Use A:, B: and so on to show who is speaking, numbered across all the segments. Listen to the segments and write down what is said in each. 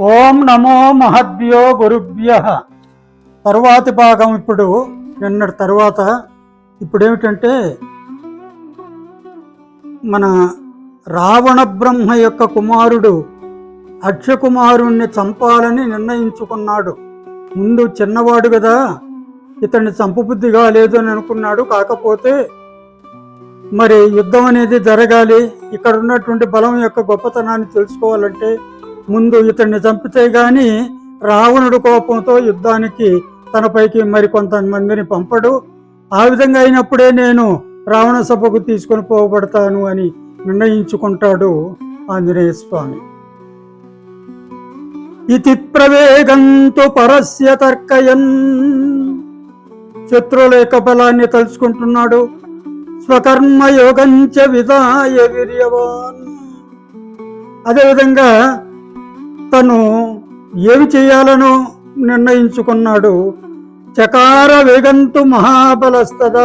A: ఓం నమో మహద్భ్యో గురుభ్య. తరువాతి భాగం ఇప్పుడు నిన్నటి తరువాత ఇప్పుడు ఏమిటంటే మన రావణ బ్రహ్మ యొక్క కుమారుడు అక్షకుమారుణ్ణి చంపాలని నిర్ణయించుకున్నాడు. ముందు చిన్నవాడు కదా ఇతన్ని చంపబుద్ధి కాలేదు అని అనుకున్నాడు. కాకపోతే మరి యుద్ధం అనేది జరగాలి ఇక్కడ ఉన్నటువంటి బలం యొక్క గొప్పతనాన్ని తెలుసుకోవాలంటే ముందు ఇతన్ని చంపితే గాని రావణుడు కోపంతో యుద్ధానికి తనపైకి మరి కొంతమందిని పంపడు. ఆ విధంగా అయినప్పుడే నేను రావణ సభకు తీసుకొని పోబడతాను అని నిర్ణయించుకుంటాడు ఆంజనేయ స్వామి. ఇతి ప్రవేగంతో పరస్య తర్కయన్. శత్రువుల యొక్క బలాన్ని తలుచుకుంటున్నాడు. స్వకర్మయోగంచ విధాయ వీర్యవాన్. అదేవిధంగా తను ఏమి చేయాలనో నిర్ణయించుకున్నాడు? చకార వేగంతు మహాబలస్తద.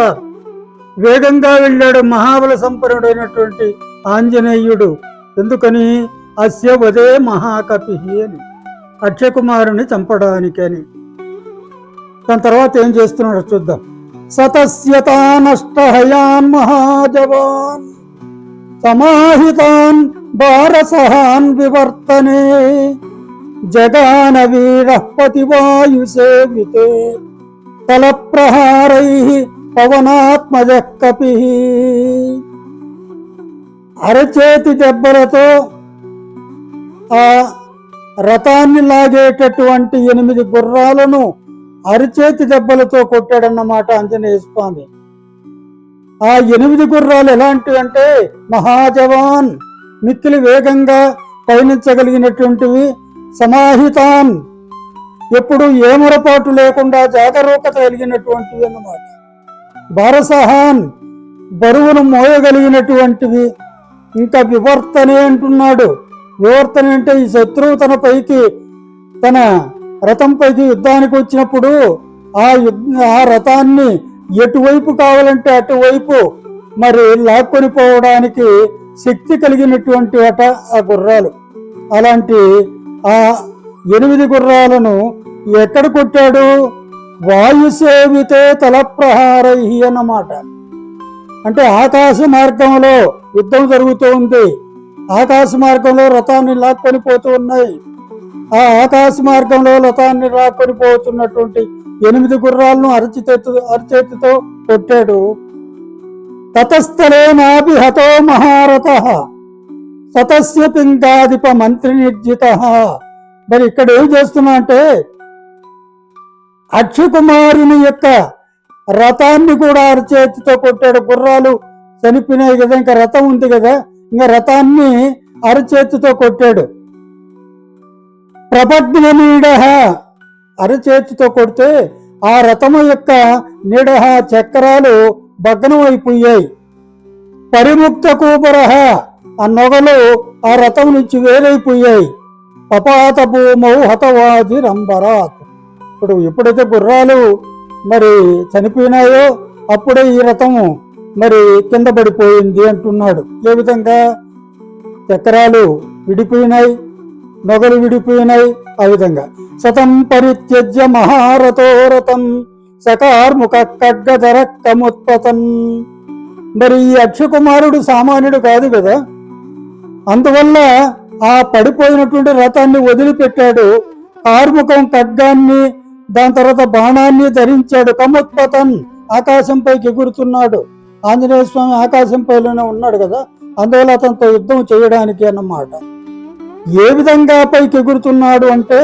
A: వేగంగా వెళ్ళాడు మహాబల సంపన్నుడైనటువంటి ఆంజనేయుడు. ఎందుకని? అస్య వదే మహాకపి అని. అక్షయకుమారుని చంపడానికని. దాని తర్వాత ఏం చేస్తున్నాడో చూద్దాం. సతస్యతా నష్టహయాన్ మహాజవాన్. సమాహితాన్ భారసహాన్ వివర్తనే. జగాన వీర పతివాయుసేవితే తల ప్రహారై పవనాత్మజ కపి. అరచేతి దెబ్బలతో ఆ రథాన్ని లాగేటటువంటి ఎనిమిది గుర్రాలను అరిచేతి దెబ్బలతో కొట్టాడన్నమాట ఆంజనేయ స్వామి. ఆ ఎనిమిది గుర్రాలు ఎలాంటివి అంటే మహాజవాన్. మిక్కిలి వేగంగా పయనించగలిగినటువంటివి సమాహితాన్. ఎప్పుడు ఏమరపాటు లేకుండా జాగరూకత కలిగినటువంటివి అన్నమాట. బారసహాన్ బరువును మోయగలిగినటువంటివి. ఇంకా వివర్తనే అంటున్నాడు. వివర్తన అంటే ఈ శత్రువు తన పైకి తన రథం పైకి యుద్ధానికి వచ్చినప్పుడు ఆ యుద్ధ ఆ రథాన్ని ఎటువైపు కావాలంటే అటువైపు మరి లాక్కొని పోవడానికి శక్తి కలిగినటువంటి అట ఆ గుర్రాలు. అలాంటి ఆ ఎనిమిది గుర్రాలను ఎక్కడ కొట్టాడు? వాయుసేవితే తలప్రహారై అన్నమాట. అంటే ఆకాశ మార్గంలో యుద్ధం జరుగుతూ ఉంది ఆకాశ మార్గంలో రథాన్ని లాక్కొని పోతూ ఉన్నాయి. ఆ ఆకాశ మార్గంలో లతాన్ని లాక్కొని పోతున్నటువంటి ఎనిమిది గుర్రాలను అరచితెత్తు అరచేతితో కొట్టాడు. తతస్థలే నాభి హతో మహారథ సతస్య పింగాధిప మంత్రి నిర్జిత మరి ఇక్కడ ఏం చేస్తున్నా అంటే అక్షకుమారుని యొక్క రథాన్ని కూడా అరచేతితో కొట్టాడు. గుర్రాలు చనిపోయినాయి కదా ఇంకా రథం ఉంది కదా ఇంకా రథాన్ని అరచేతితో కొట్టాడు. ప్రపజ్ఞ నీడ అరచేతితో కొడితే ఆ రథము యొక్క నీడ చక్రాలు భగ్నం అయిపోయాయి పరిముక్త కూపరహ ఆ నొగలు ఆ రథం నుంచి వేరైపోయాయి. పపాత భూమౌ హతవాది రంబరాత్ ఇప్పుడు ఎప్పుడైతే గుర్రాలు మరి చనిపోయినాయో అప్పుడే ఈ రథము మరి కింద పడిపోయింది అంటున్నాడు. ఏ విధంగా? చక్రాలు విడిపోయినాయి. నొగలు విడిపోయినాయి ఆ విధంగా. సతం పరిత్యజ్య మహారథో రథం సకార్ముక ఖడ్గధర కముత్పతన్ మరి ఈ అక్షకుమారుడు సామాన్యుడు కాదు కదా? అందువల్ల ఆ పడిపోయినటువంటి రథాన్ని వదిలిపెట్టాడు. కార్ముకం ఖడ్గాన్ని దాని తర్వాత బాణాన్ని ధరించాడు. కముత్పతన్ ఆకాశంపైకి ఎగురుతున్నాడు. ఆంజనేయ స్వామి ఆకాశంపైలోనే ఉన్నాడు కదా? అందువల్ల అతనితో యుద్ధం చేయడానికి అన్నమాట. ఏ విధంగా పైకి ఎగురుతున్నాడు అంటే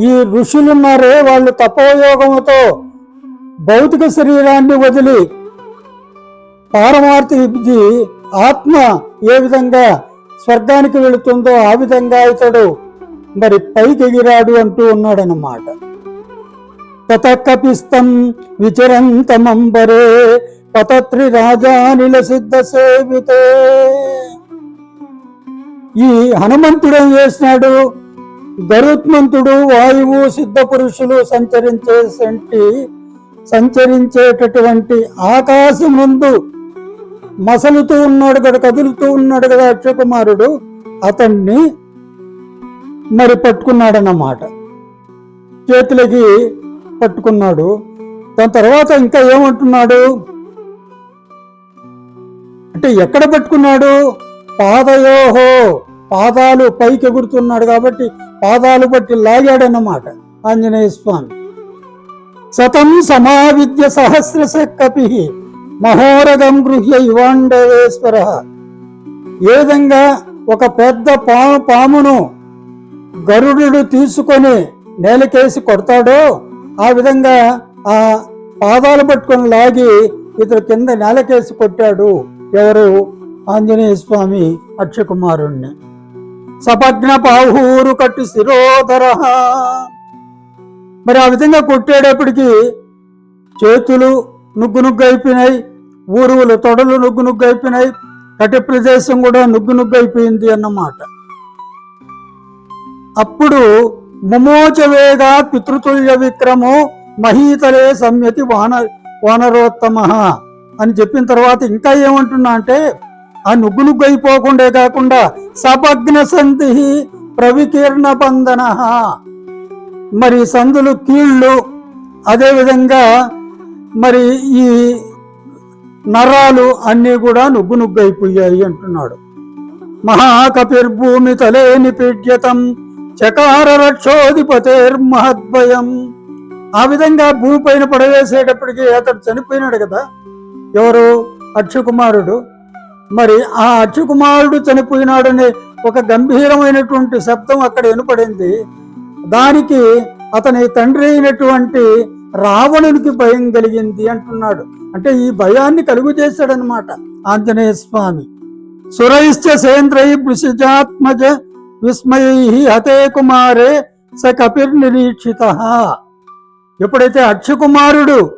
A: ఈ ఋషులున్నారే వాళ్ళు తపోయోగముతో భౌతిక శరీరాన్ని వదిలి పారమార్థి ఇది ఆత్మ ఏ విధంగా స్వర్గానికి వెళుతుందో ఆ విధంగా ఇతడు మరి పైకి ఎగిరాడు అంటూ ఉన్నాడనమాట తతకపిస్తం విచరంతమంబరే పతత్రి రాజానిల సిద్ధ సేవితే. ఈ హనుమంతుడు ఏం చేసినాడు గరుత్మంతుడు వాయువు సిద్ధ పురుషులు సంచరించేసంటి సంచరించేటటువంటి ఆకాశం ముందు మసలుతూ ఉన్నాడు కదా కదులుతూ ఉన్నాడు కదా అక్షకుమారుడు అతన్ని మరి పట్టుకున్నాడన్నమాట. చేతులకి పట్టుకున్నాడు. దాని తర్వాత ఇంకా ఏమంటున్నాడు? అంటే ఎక్కడ పట్టుకున్నాడు? పాదయోహో పాదాలు పైకి ఎగురుతున్నాడు కాబట్టి పాదాలు పట్టి లాగాడన్నమాట. ఆంజనేయ స్వామి. శతం సమావిద్య సహస్రశ కపి మహోరగం గృహ్య యువాండవేశ్వర ఏ విధంగా ఒక పెద్ద పాము పామును గరుడు తీసుకొని నేలకేసి కొడతాడో ఆ విధంగా ఆ పాదాలు పట్టుకొని లాగి ఇతడు కింద నేలకేసి కొట్టాడు ఎవరు? ఆంజనేయ స్వామి అక్షకుమారుణ్ణి సపజ్ఞ పాహూరు కట్టు శిరోధర. మరి ఆ విధంగా కొట్టేటప్పటికి చేతులు నుగ్గు నుగ్గు అయిపోయినాయి ఊరువులు తొడలు నుగ్గు నుగ్గు అయిపోయినాయి కటి ప్రదేశం కూడా నుగ్గు నుగ్గు అయిపోయింది అన్నమాట. అప్పుడు ముమోచవేగా పితృతుల్య విక్రము మహీతలే సంయతి వాన వానరోత్తమ అని చెప్పిన తర్వాత ఇంకా ఏమంటున్నా అంటే ఆ నుగ్గు నుగ్గు అయిపోకుండా కాకుండా సపగ్న సంధి ప్రవికీర్ణ బంధన మరి సందులు కీళ్ళు అదేవిధంగా మరి ఈ నరాలు అన్నీ కూడా నుగ్గు నుగ్గు అయిపోయాయి అంటున్నాడు. మహాకపిర్భూమి తలే నిపీడ్యతం చకార రక్షోధిపతేర్మహద్భయం. ఆ విధంగా భూమి పైన పడవేసేటప్పటికీ అతడు చనిపోయినాడు కదా. ఎవరు? అక్షకుమారుడు మరి ఆ అక్షకుమారుడు చనిపోయినాడనే ఒక గంభీరమైనటువంటి శబ్దం అక్కడ వినపడింది. దానికి అతని తండ్రి అయినటువంటి రావణునికి భయం కలిగింది అంటున్నాడు. అంటే ఈ భయాన్ని కలుగు చేశాడనమాట ఆంజనేయ స్వామి. సురైశ్చ సేంద్రై వృషిజాత్మజ విస్మయై హతే కుమారే స కపిర్ నిరీక్షిత. ఎప్పుడైతే అక్షకుమారుడు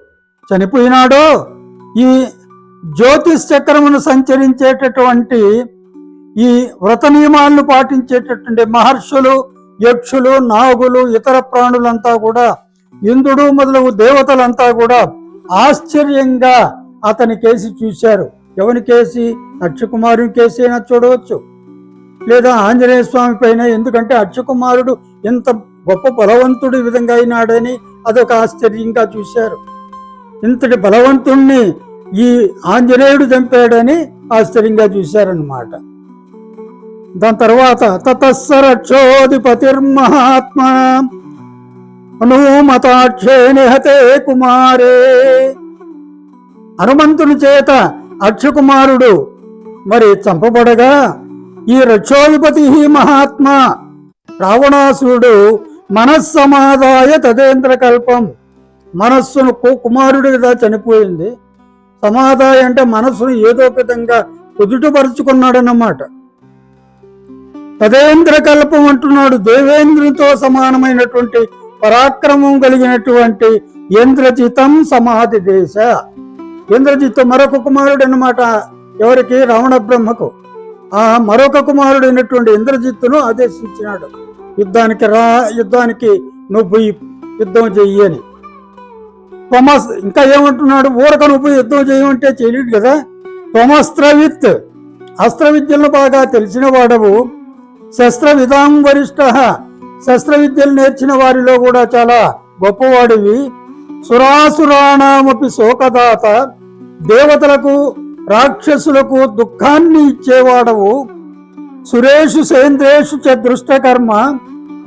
A: చనిపోయినాడో ఈ జ్యోతిష్ చక్రమును సంచరించేటటువంటి ఈ వ్రత నియమాలను పాటించేటటువంటి మహర్షులు యక్షులు నాగులు ఇతర ప్రాణులంతా కూడా ఇంద్రుడు మొదలగు దేవతలంతా కూడా ఆశ్చర్యంగా అతని కేసి చూశారు. ఎవరి కేసి? అక్షకుమారుని కేసి అయినా చూడవచ్చు. లేదా ఆంజనేయ స్వామి పైన ఎందుకంటే అక్షకుమారుడు ఎంత గొప్ప బలవంతుడు విధంగా అయినాడని అదొక ఆశ్చర్యంగా చూశారు. ఇంతటి బలవంతుణ్ణి ఈ ఆంజనేయుడు చంపాడని ఆశ్చర్యంగా చూశారనమాట దాని తర్వాత తతస్సరక్షోధిపతిర్మహాత్మ హనుమతాక్షే నిహతే కుమారే. హనుమంతుని చేత అక్షకుమారుడు మరి చంపబడగా ఈ రక్షోధిపతి మహాత్మా రావణాసురుడు మనస్సమాదాయ తదేంద్ర కల్పం మనస్సును కు- కుమారుడిగా చనిపోయింది. సమాదాయ అంటే మనసును ఏదో విధంగా కుదుటపరుచుకున్నాడన్నమాట. తదేంద్ర కల్పం అంటున్నాడు. దేవేంద్రునితో సమానమైనటువంటి పరాక్రమం కలిగినటువంటి ఇంద్రజితం సమాధి దేశ. ఇంద్రజిత్ మరొక కుమారుడు అన్నమాట ఎవరికి? రావణ బ్రహ్మకు. ఆ మరొక కుమారుడైనటువంటి ఇంద్రజిత్తును ఆదేశించినాడు. యుద్ధానికి రా యుద్ధానికి నువ్వు యుద్ధం చెయ్యి అని. త్వమస్ ఇంకా ఏమంటున్నాడు? ఊరక పోయి యుద్ధం చేయమంటే చేయలేడు కదా? త్వమస్త్రవిత్ అస్త్ర విద్యలను బాగా తెలిసిన వాడవు. శస్త్ర విధాం వరిష్ట శస్త్ర విద్యలు నేర్చిన వారిలో కూడా చాలా గొప్పవాడివి. సురాసురాణమపి శోకదాత. దేవతలకు రాక్షసులకు దుఃఖాన్ని ఇచ్చేవాడవు. సురేషు సేంద్రేషు చ దృష్టకర్మ.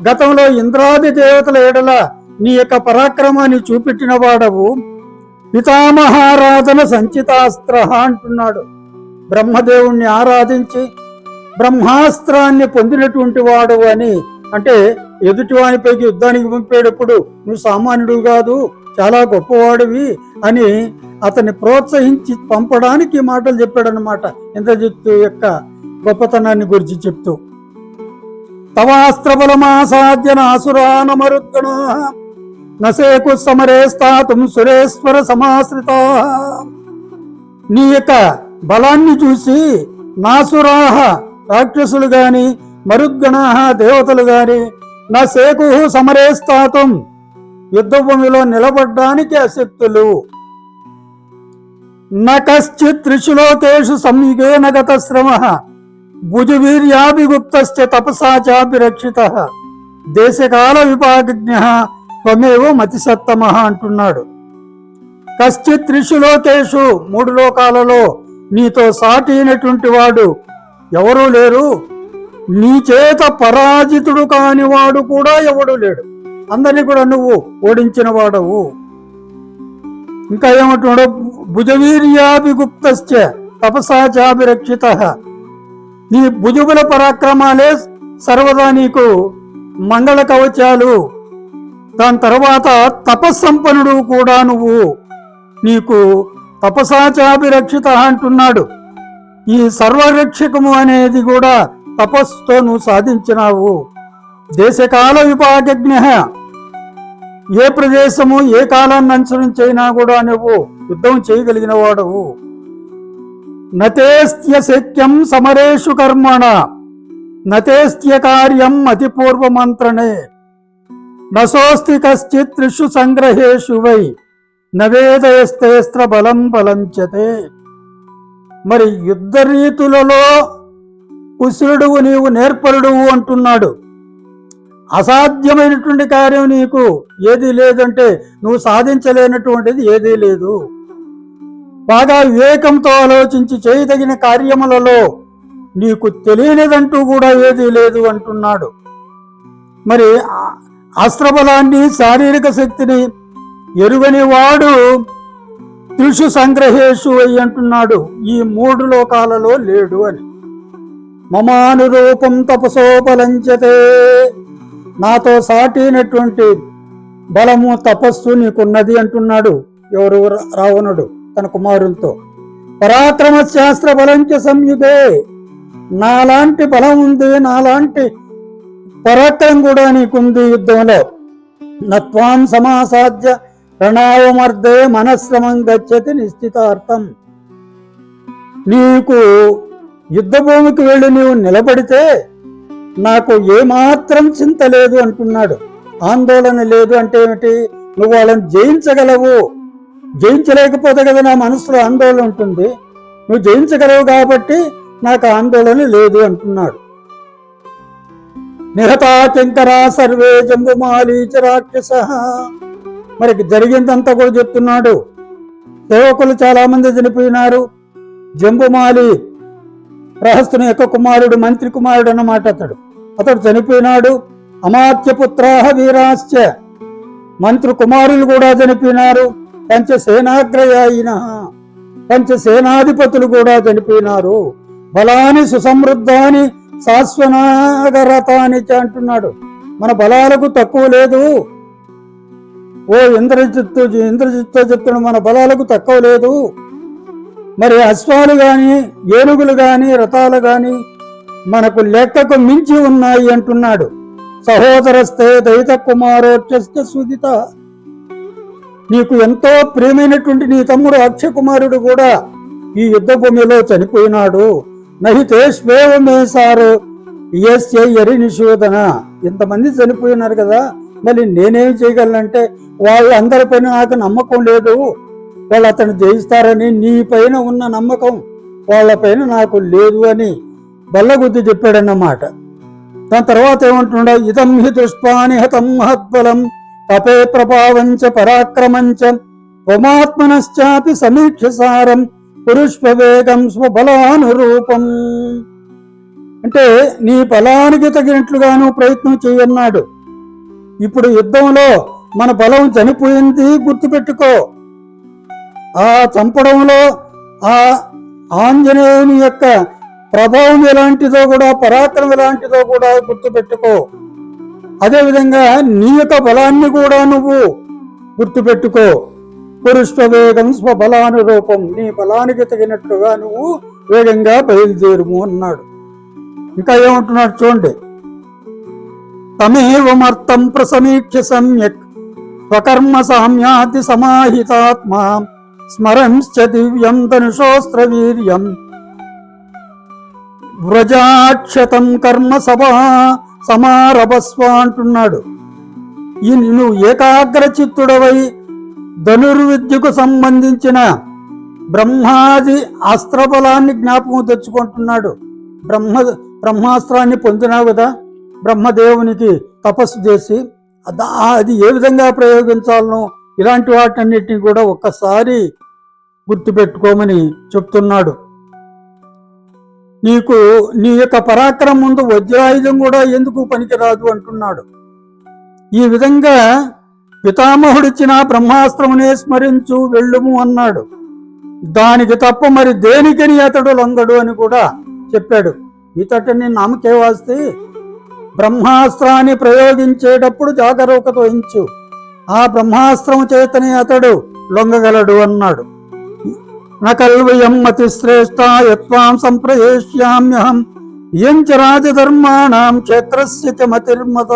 A: గతంలో ఇంద్రాది దేవతల ఏడల నీ యొక్క పరాక్రమాన్ని చూపెట్టిన వాడవు. పితామహారాధన సంచితాస్త్ర అంటున్నాడు. బ్రహ్మదేవుణ్ణి ఆరాధించి బ్రహ్మాస్త్రాన్ని పొందినటువంటి వాడు అని అంటే ఎదుటివానిపైకి యుద్ధానికి పంపేటప్పుడు నువ్వు సామాన్యుడు కాదు చాలా గొప్పవాడివి అని అతన్ని ప్రోత్సహించి పంపడానికి మాటలు చెప్పాడనమాట ఇంద్రజిత్తు యొక్క గొప్పతనాన్ని గురించి చెప్తూ. తవాస్త్రబలమాసాద్య నాసురానమరుద్గణ నసేకు సమరే స్థాతుం సురేశ్వర సమాశ్రిత నీ యొక్క బలాన్ని చూసి నాసురాహ రాక్షసులు గాని మరుద్గణాహ దేవతలు గాని నా సేకు సమరే స్థాతం యుద్ధ భూమిలో నిలబడ్డానికి అశక్తులు నశ్చిత్ త్రిశులోకేషు సంయుగేన గత శ్రమ భుజవీర్యాభిగుప్త తపసా చాభిరక్షిత దేశకాల విపాకజ్ఞ త్వమేవ మతిసత్తమ అంటున్నాడు. కశ్చిత్ త్రిషు లోకేషు మూడు లోకాలలో నీతో సాటి అయినటువంటి వాడు ఎవరూ లేరు. నీ చేత పరాజితుడు కాని వాడు కూడా ఎవడు లేడు. అందరినీ కూడా నువ్వు ఓడించిన వాడవు. ఇంకా ఏమంటున్నాడు? భుజవీర్యాభిగుప్తశ్చ తపసాచాభిరక్షిత. నీ భుజముల పరాక్రమాలే సర్వదా నీకు మంగళ కవచాలు దాని తర్వాత తపస్సంపన్నుడు కూడా నువ్వు. నీకు తపసాచాభిరక్షిత అంటున్నాడు. ఈ సర్వరక్షకము అనేది కూడా తపస్సుతో నువ్వు సాధించినావు. దేశకాల విపాకజ్ఞ. ఏ ప్రదేశము ఏ కాలాన్ని అనుసరించైనా కూడా నువ్వు యుద్ధం చేయగలిగిన వాడవు నతేస్త్య శక్యం సమరేషు కర్మణ. నతేస్త్య కార్యం అతి పూర్వమంత్రణే నోస్తి కశ్చిత్ త్రిషు సంగ్రహేషు వై నవేదయస్తేస్త్ర బలం బలంచతే మరి యుద్ధ రీతులలో కుశలుడువు నీవు నేర్పరుడువు అంటున్నాడు. అసాధ్యమైనటువంటి కార్యం నీకు ఏదీ లేదంటే నువ్వు సాధించలేనటువంటిది ఏదీ లేదు. బాగా వివేకంతో ఆలోచించి చేయదగిన కార్యములలో నీకు తెలియనిదంటూ కూడా ఏదీ లేదు అంటున్నాడు. మరి అస్త్రబలాన్ని శారీరక శక్తిని ఎరుగని వాడు త్రిషు సంగ్రహేషు అయి అంటున్నాడు. ఈ మూడు లోకాలలో లేడు అని. మమానురూపం తపసోపలంచతే నాతో సాటినటువంటి బలము తపస్సు నీకున్నది అంటున్నాడు ఎవరు రావణుడు తన కుమారునితో. పరాక్రమ శాస్త్ర బలంచ సంయుగే నాలాంటి బలం ఉంది నాలాంటి పరాక్రమం కూడా నీకుంది యుద్ధంలో. నత్వాం సమాసాధ్య ప్రణావమర్దే మనశ్రమం గచ్చతి నిశ్చితార్థం. నీకు యుద్ధభూమికి వెళ్ళి నీవు నిలబడితే నాకు ఏమాత్రం చింత లేదు అంటున్నాడు. ఆందోళన లేదు అంటే ఏమిటి? నువ్వు వాళ్ళని జయించగలవు. జయించలేకపోతే కదా నా మనసులో ఆందోళన ఉంటుంది. నువ్వు జయించగలవు కాబట్టి నాకు ఆందోళన లేదు అంటున్నాడు. నిహతాకింకరా సర్వే జంబుమాలీచ రాక్షస. మరి జరిగిందంతా కూడా చెప్తున్నాడు. సేవకులు చాలా మంది చనిపోయినారు. జంబుమాలి రహస్తుని యొక్క కుమారుడు మంత్రి కుమారుడు అన్నమాట అతడు. అతడు చనిపోయినాడు. అమాత్యపుత్రాహ వీరాశ్చ. మంత్రి కుమారులు కూడా చనిపోయినారు. పంచసేనాగ్రయాయిన పంచసేనాధిపతులు కూడా చనిపోయినారు. బలాని సుసమృద్ధాని శాశ్వనాగరతాని అంటున్నాడు. మన బలాలకు తక్కువ లేదు. ఓ ఇంద్రజిత్తు ఇంద్రజిత్తు చెప్తున్న మన బలాలకు తక్కువ లేదు. మరి అశ్వాలు గాని ఏనుగులు గాని రథాలు గాని మనకు లెక్కకు మించి ఉన్నాయి అంటున్నాడు. సహోదరస్తే దైత కుమారోచ్చ సుదిత నీకు ఎంతో ప్రియమైనటువంటి నీ తమ్ముడు అక్షయ కుమారుడు కూడా ఈ యుద్ధ భూమిలో చనిపోయినాడు. నహితేష్వేవమే సారు. ఎస్ఏ ఎరి నిషోధన ఇంతమంది చనిపోయినారు కదా మళ్ళీ నేనేం చేయగలనంటే వాళ్ళందరిపైన నాకు నమ్మకం లేదు. వాళ్ళు అతను జయిస్తారని నీ పైన ఉన్న నమ్మకం వాళ్ళపైన నాకు లేదు అని బల్లగుద్ది చెప్పాడన్నమాట. దాని తర్వాత ఏమంటున్నాడు ఇదం హి దుష్పాని హతం మహద్బలం తపే ప్రభావంచ పరాక్రమంచ త్వమాత్మనశ్చాపి సమీక్షసారం పురుష్పవేగం స్వబలానురూపం. అంటే నీ బలానికి తగినట్లుగాను ప్రయత్నం చేయన్నాడు. ఇప్పుడు యుద్ధంలో మన బలం చనిపోయింది గుర్తుపెట్టుకో. ఆ చంపడంలో ఆ ఆంజనేయుని యొక్క ప్రభావం ఎలాంటిదో కూడా పరాక్రమం ఎలాంటిదో కూడా గుర్తుపెట్టుకో. అదేవిధంగా నీ యొక్క బలాన్ని కూడా నువ్వు గుర్తుపెట్టుకో. పురుష్ట వేగం స్వబలానురూపం నీ బలానికి తగినట్లుగా నువ్వు వేగంగా బయలుదేరుము అన్నాడు. ఇంకా ఏమంటున్నాడు చూడండి. తమేవమర్థం ప్రసమీక్ష సమ్యక్ స్వకర్మ సామ్యాతి సమాహితాత్మ స్మరంశ్చ దివ్యం ధనుషోస్త్ర వీర్యం వ్రజాక్షతం కర్మ సభా సమారభస్వ అంటున్నాడు. ఈ నువ్వు ఏకాగ్ర చిత్తుడవై ధనుర్విద్యకు సంబంధించిన బ్రహ్మాది అస్త్రబలాన్ని జ్ఞాపకం తెచ్చుకుంటున్నాడు. బ్రహ్మ బ్రహ్మాస్త్రాన్ని పొందినావు కదా? బ్రహ్మదేవునికి తపస్సు చేసి అది ఏ విధంగా ప్రయోగించాలనో ఇలాంటి వాటన్నిటిని కూడా ఒక్కసారి గుర్తుపెట్టుకోమని చెప్తున్నాడు. నీకు నీ యొక్క పరాక్రమం ముందు వజ్రాయుధం కూడా ఎందుకు పనికిరాదు అంటున్నాడు. ఈ విధంగా పితామహుడిచ్చిన బ్రహ్మాస్త్రమునే స్మరించు వెళ్ళుము అన్నాడు. దానికి తప్ప మరి దేనికని అతడు లొంగడు అని కూడా చెప్పాడు. ఇతటిని నామకే వాస్తే బ్రహ్మాస్త్రాన్ని ప్రయోగించేటప్పుడు జాగరూకత వహించు. ఆ బ్రహ్మాస్త్రం చేతనే అతడు లొంగగలడు అన్నాడు. నకల్వయం అతి శ్రేష్ట యత్వాం సంప్రయేష్యామ్యహం. ఇయం చ రాజధర్మాణం క్షేత్రస్య మతిర్మత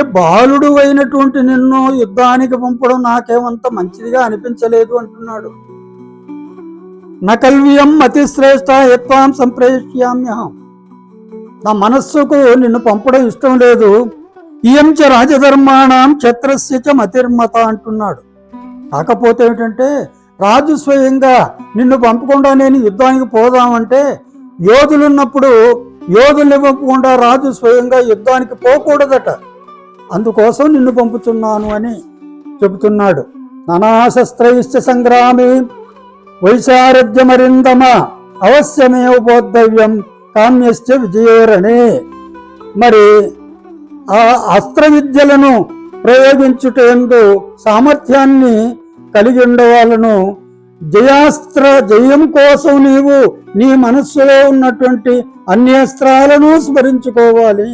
A: బాలుడు అయినటువంటి నిన్ను యుద్ధానికి పంపడం నాకేమంత మంచిదిగా అనిపించలేదు అంటున్నాడు. నకల్వ్యం అతిశ్రేష్ట యత్వాం సంప్రేష్యామ్యహం నా మనస్సుకు నిన్ను పంపడం ఇష్టం లేదు. ఇయం చ రాజధర్మాణం ఛత్రస్య చ మతిర్మత అంటున్నాడు. కాకపోతే ఏమిటంటే రాజు స్వయంగా నిన్ను పంపకుండా నేను యుద్ధానికి పోదామంటే యోధులున్నప్పుడు యోధుల్ని పంపకుండా రాజు స్వయంగా యుద్ధానికి పోకూడదట. అందుకోసం నిన్ను పంపుతున్నాను అని చెబుతున్నాడు. ననాశస్త్రైశ్చ సంగ్రామే వైశారథ్యమరిందమ అవశ్యమే ఉపోద్ధవ్యం కామ్యశ్చ విజయోరణే. మరి ఆ అస్త్ర విద్యలను ప్రయోగించుటందు సామర్థ్యాన్ని కలిగి ఉండవాలను జయాస్త్ర జయం కోసం నీవు నీ మనస్సులో ఉన్నటువంటి అన్ని అస్త్రాలను స్మరించుకోవాలి.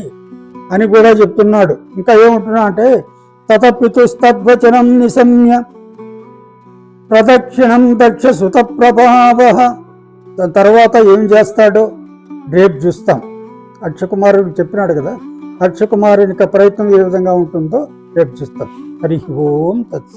A: అని కూడా చెప్తున్నాడు. ఇంకా ఏమంటున్నా అంటే తతపితుస్తద్వచనం నిశమ్య ప్రదక్షిణం దక్ష సుత ప్రభావ దాని తర్వాత ఏం చేస్తాడో రేపు చూస్తాం. అక్షకుమారుడు చెప్పినాడు కదా అక్షకుమారుని యొక్క ప్రయత్నం ఏ విధంగా ఉంటుందో రేపు చూస్తాం. హరి ఓం తత్స